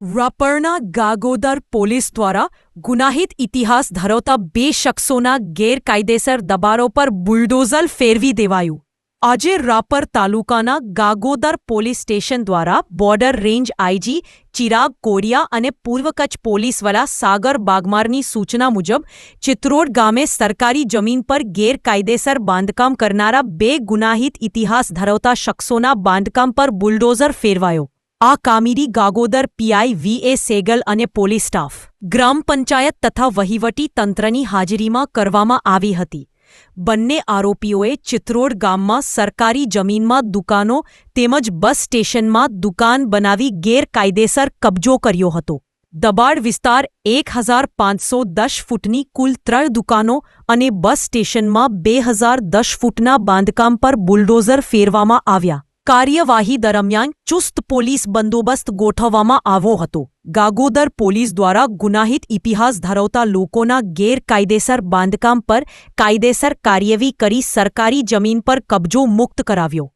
રાપરના Gagodar police દ્વારા ગુનાહિત ઇતિહાસ ધરાવતા બે શખ્સોના ગેરકાયદેસર દબારો પર બુલડોઝર ફેરવી દેવાયું. આજે રાપર તાલુકાના ગાગોદર પોલીસ સ્ટેશન દ્વારા border range IG Chirag Koria અને પૂર્વ કચ્છ પોલીસ વડા સાગર બાગમારની સૂચના મુજબ, ચિત્રોડ ગામે સરકારી જમીન પર ગેરકાયદેસર બાંધકામ કરનારા બે ગુનાહિત ઇતિહાસ ધરાવતા શખ્સોના બાંધકામ પર બુલડોઝર ફેરવાયો. આ કામગીરી ગાગોદર પીઆઈ વી એ સેગલ અને પોલીસ સ્ટાફ ગ્રામ પંચાયત તથા વહીવટી તંત્રની હાજરીમાં કરવામાં આવી હતી. બંને આરોપીઓએ ચિત્રોડ ગામમાં સરકારી જમીનમાં દુકાનો તેમજ બસ સ્ટેશનમાં દુકાન બનાવી ગેરકાયદેસર કબજો કર્યો હતો. દબાડ વિસ્તાર એક હજાર પાંચસો દસ ફૂટની કુલ ત્રણ દુકાનો અને બસ સ્ટેશનમાં બે હજાર દસ ફૂટના બાંધકામ પર બુલડોઝર ફેરવામાં આવ્યા. કાર્યવાહી દરમિયાન ચુસ્ત પોલીસ બંદોબસ્ત ગોઠવવામાં આવ્યો હતો. ગાગોદર પોલીસ દ્વારા ગુનાહિત ઇતિહાસ ધરાવતા લોકોના ગેરકાયદેસર બાંધકામ પર કાયદેસર કાર્યવાહી કરી સરકારી જમીન પર કબજો મુક્ત કરાવ્યો.